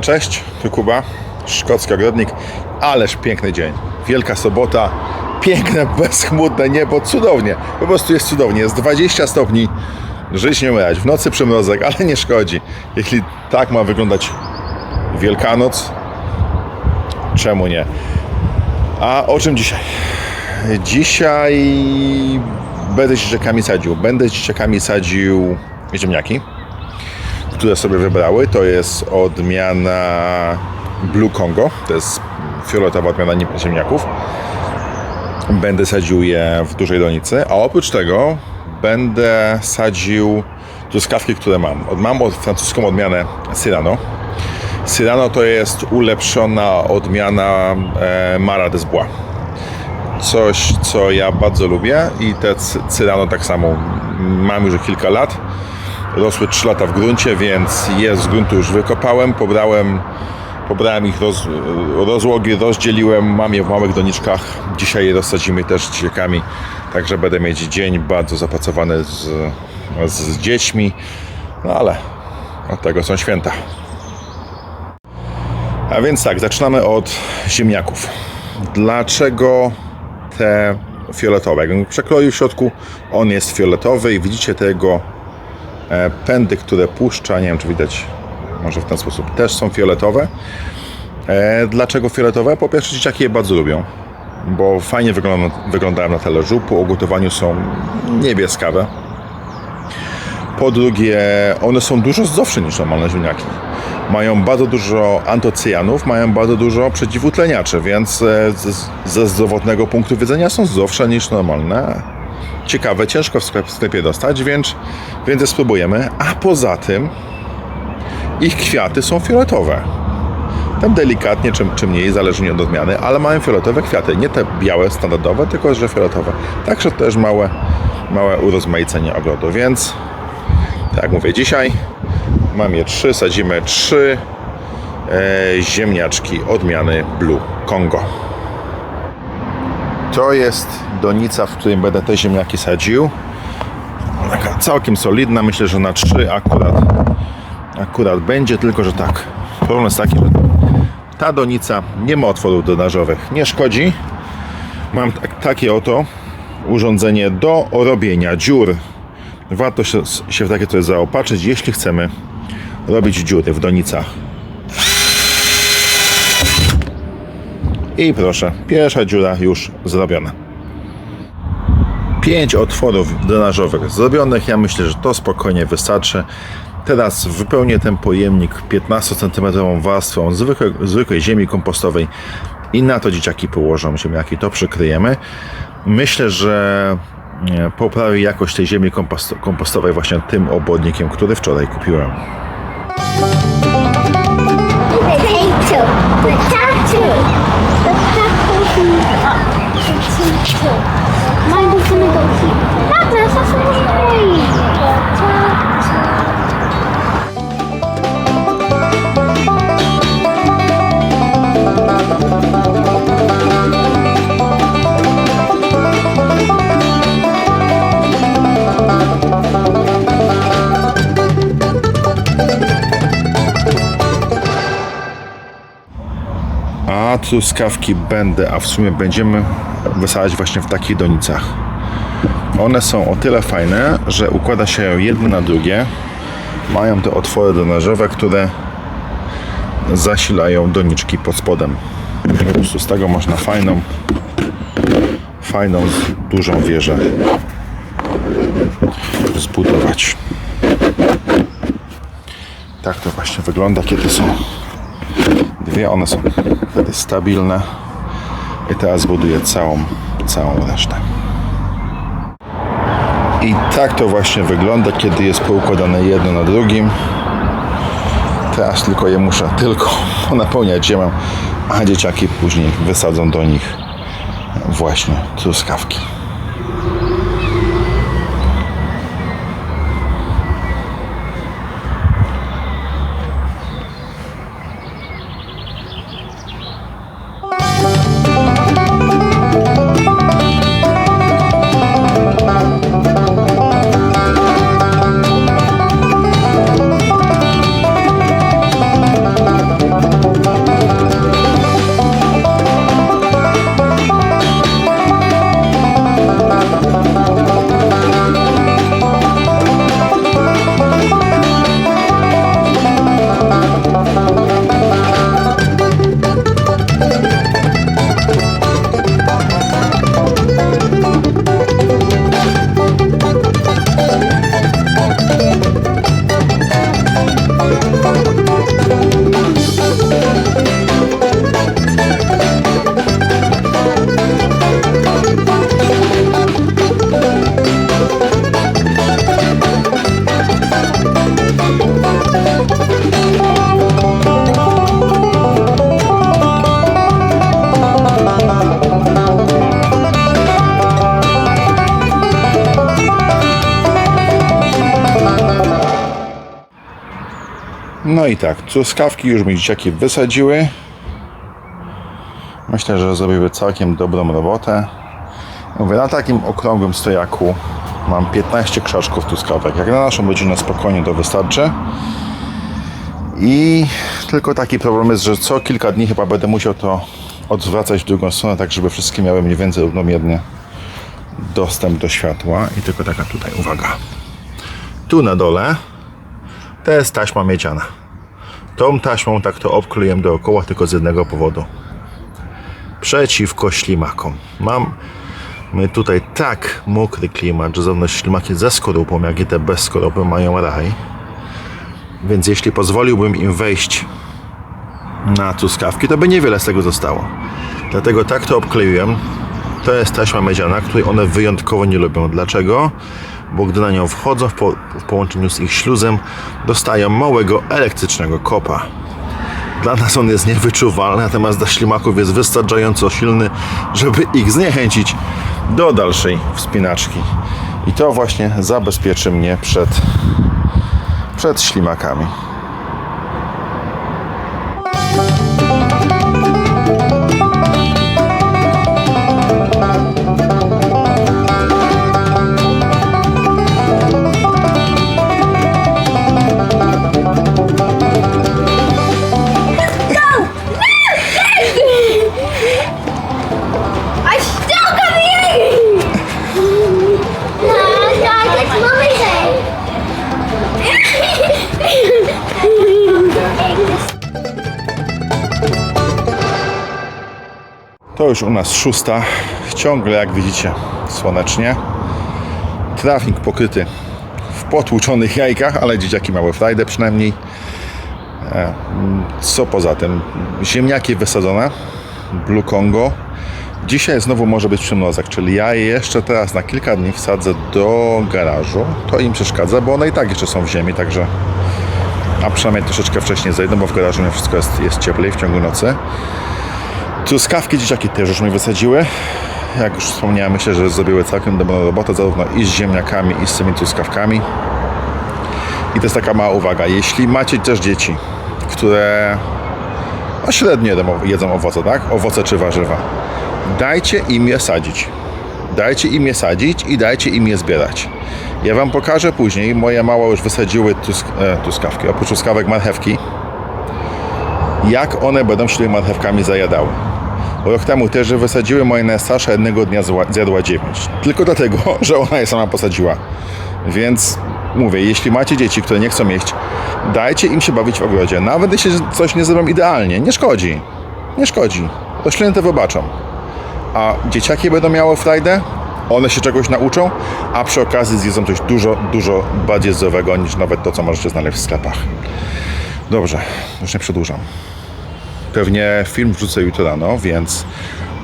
Cześć, tu Kuba, szkocki ogrodnik, ależ piękny dzień. Wielka sobota, piękne, bezchmurne niebo, cudownie. Po prostu jest cudownie, jest 20 stopni, żyć nie umierać. W nocy przymrozek, ale nie szkodzi. Jeśli tak ma wyglądać Wielkanoc, czemu nie? A o czym dzisiaj? Dzisiaj będę dzieciakami sadził. Będę dzieciakami sadził ziemniaki które sobie wybrały, to jest odmiana Blue Congo, to jest fioletowa odmiana ziemniaków. Będę sadził je w dużej donicy, a oprócz tego będę sadził truskawki, które mam. Mam od francuską odmianę Cyrano. Cyrano to jest ulepszona odmiana e, Mara des Bois. Coś, co ja bardzo lubię i te cy- Cyrano tak samo mam już kilka lat rosły 3 lata w gruncie, więc je z gruntu już wykopałem, pobrałem, pobrałem ich roz, rozłogi, rozdzieliłem, mam je w małych doniczkach. Dzisiaj je rozsadzimy też z dzieciakami, także będę mieć dzień bardzo zapracowany z, z dziećmi, no ale od tego są święta. A więc tak, zaczynamy od ziemniaków. Dlaczego te fioletowe? Jakbym przekroił w środku, on jest fioletowy i widzicie tego pędy, które puszcza, nie wiem czy widać, może w ten sposób też są fioletowe. E, Dlaczego fioletowe? Po pierwsze dzieciaki je bardzo lubią, bo fajnie wyglądają, na talerzu, po ugotowaniu są niebieskawe. Po drugie, one są dużo zdrowsze niż normalne ziemniaki. Mają bardzo dużo antocyjanów, mają bardzo dużo przeciwutleniaczy, więc e, ze zdrowotnego punktu widzenia są zdrowsze niż normalne. Ciekawe, ciężko w sklep- w sklepie dostać, więc, więc je spróbujemy. A poza tym ich kwiaty są fioletowe. Tam delikatnie, czym, czym mniej, zależnie od odmiany, ale mają fioletowe kwiaty. Nie te białe, standardowe, tylko że fioletowe. Także też małe, małe urozmaicenie ogrodu. Więc, tak jak mówię, dzisiaj mam je trzy, sadzimy trzy e, ziemniaczki odmiany Blue Congo. To jest donica, w której będę te ziemniaki sadził. Taka całkiem solidna, myślę, że na trzy akurat, akurat będzie, tylko że tak. Problem jest taki, że ta donica nie ma otworów drenażowych, nie szkodzi. Mam tak, takie oto urządzenie do robienia dziur. Warto się, się w takie coś zaopatrzyć, jeśli chcemy robić dziury w donicach. I proszę, pierwsza dziura już zrobiona. Pięć otworów drenażowych zrobionych. Ja myślę, że to spokojnie wystarczy. Teraz wypełnię ten pojemnik 15 cm warstwą zwykłej, zwykłej ziemi kompostowej i na to dzieciaki położą ziemniaki. To przykryjemy. Myślę, że e, poprawi jakość tej ziemi komposto- kompostowej właśnie tym obodnikiem, który wczoraj kupiłem. Potato. Mine is gonna go here. Not this, that's not A truskawki będę, a w sumie będziemy wysadzać właśnie w takich donicach. One są o tyle fajne, że układa się je jedno na drugie. Mają te otwory drenażowe, które zasilają doniczki pod spodem. Po prostu z tego można fajną, fajną, dużą wieżę zbudować. Tak to właśnie wygląda, kiedy są dwie, one są wtedy stabilne i teraz buduję całą, całą resztę. I tak to właśnie wygląda, kiedy jest poukładane jedno na drugim. Teraz tylko je muszę tylko napełniać ziemią, a dzieciaki później wysadzą do nich właśnie truskawki. No i tak, truskawki już mi dzieciaki wysadziły. Myślę, że zrobiły całkiem dobrą robotę. Mówię, na takim okrągłym stojaku mam 15 krzaczków truskawek. Jak na naszą rodzinę spokojnie to wystarczy. I tylko taki problem jest, że co kilka dni chyba będę musiał to odwracać w drugą stronę, tak żeby wszystkie miały mniej więcej równomiernie dostęp do światła. I tylko taka tutaj uwaga. Tu na dole to jest taśma miedziana. Tą taśmą tak to obkleję dookoła tylko z jednego powodu. Przeciwko ślimakom. Mam my tutaj tak mokry klimat, że zarówno ślimaki ze skorupą, jak i te bez skorupy mają raj. Więc jeśli pozwoliłbym im wejść na truskawki, to by niewiele z tego zostało. Dlatego tak to obkleiłem. To jest taśma miedziana, której one wyjątkowo nie lubią. Dlaczego? Bo gdy na nią wchodzą w, po, w połączeniu z ich śluzem, dostają małego elektrycznego kopa. Dla nas on jest niewyczuwalny, natomiast dla ślimaków jest wystarczająco silny, żeby ich zniechęcić do dalszej wspinaczki. I to właśnie zabezpieczy mnie przed, przed ślimakami. Już u nas szósta. Ciągle, jak widzicie, słonecznie. Trawnik pokryty w potłuczonych jajkach, ale dzieciaki miały frajdę przynajmniej. E, Co poza tym? Ziemniaki wysadzone. Blue Congo. Dzisiaj znowu może być przymrozek, czyli ja je jeszcze teraz na kilka dni wsadzę do garażu. To im przeszkadza, bo one i tak jeszcze są w ziemi, także a przynajmniej troszeczkę wcześniej zejdą, bo w garażu nie wszystko jest, jest cieplej w ciągu nocy. Truskawki dzieciaki też już mi wysadziły. Jak już wspomniałem, myślę, że zrobiły całkiem dobrą robotę, zarówno i z ziemniakami, i z tymi truskawkami. I to jest taka mała uwaga. Jeśli macie też dzieci, które no, średnio jedzą, owoce, tak? Owoce czy warzywa. Dajcie im je sadzić. Dajcie im je sadzić i dajcie im je zbierać. Ja Wam pokażę później. Moje małe już wysadziły trusk e, truskawki, oprócz truskawek marchewki jak one będą się tymi marchewkami zajadały. Rok temu też wysadziły moje najstarsza jednego dnia zjadła 9. Tylko dlatego, że ona je sama posadziła. Więc mówię, jeśli macie dzieci, które nie chcą jeść, dajcie im się bawić w ogrodzie. Nawet jeśli coś nie zrobią idealnie, nie szkodzi. Nie szkodzi. Rośliny to wybaczą. A dzieciaki będą miały frajdę, one się czegoś nauczą, a przy okazji zjedzą coś dużo, dużo bardziej zdrowego niż nawet to, co możecie znaleźć w sklepach. Dobrze, już nie przedłużam. Pewnie film wrzucę jutro rano, więc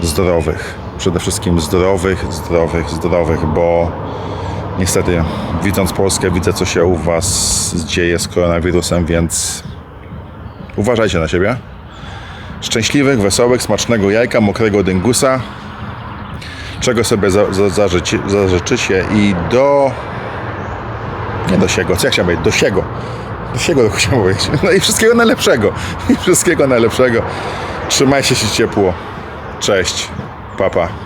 zdrowych. Przede wszystkim zdrowych, zdrowych, zdrowych, bo niestety widząc Polskę, widzę co się u Was dzieje z koronawirusem, więc uważajcie na siebie. Szczęśliwych, wesołych, smacznego jajka, mokrego dyngusa, czego sobie za, za, zażycie, zażyczycie i do... Nie do siego, co ja chciałem powiedzieć? Do siego. Siego chciałem powiedzieć. No i wszystkiego najlepszego. I wszystkiego najlepszego. Trzymajcie się ciepło. Cześć. Papa. Pa.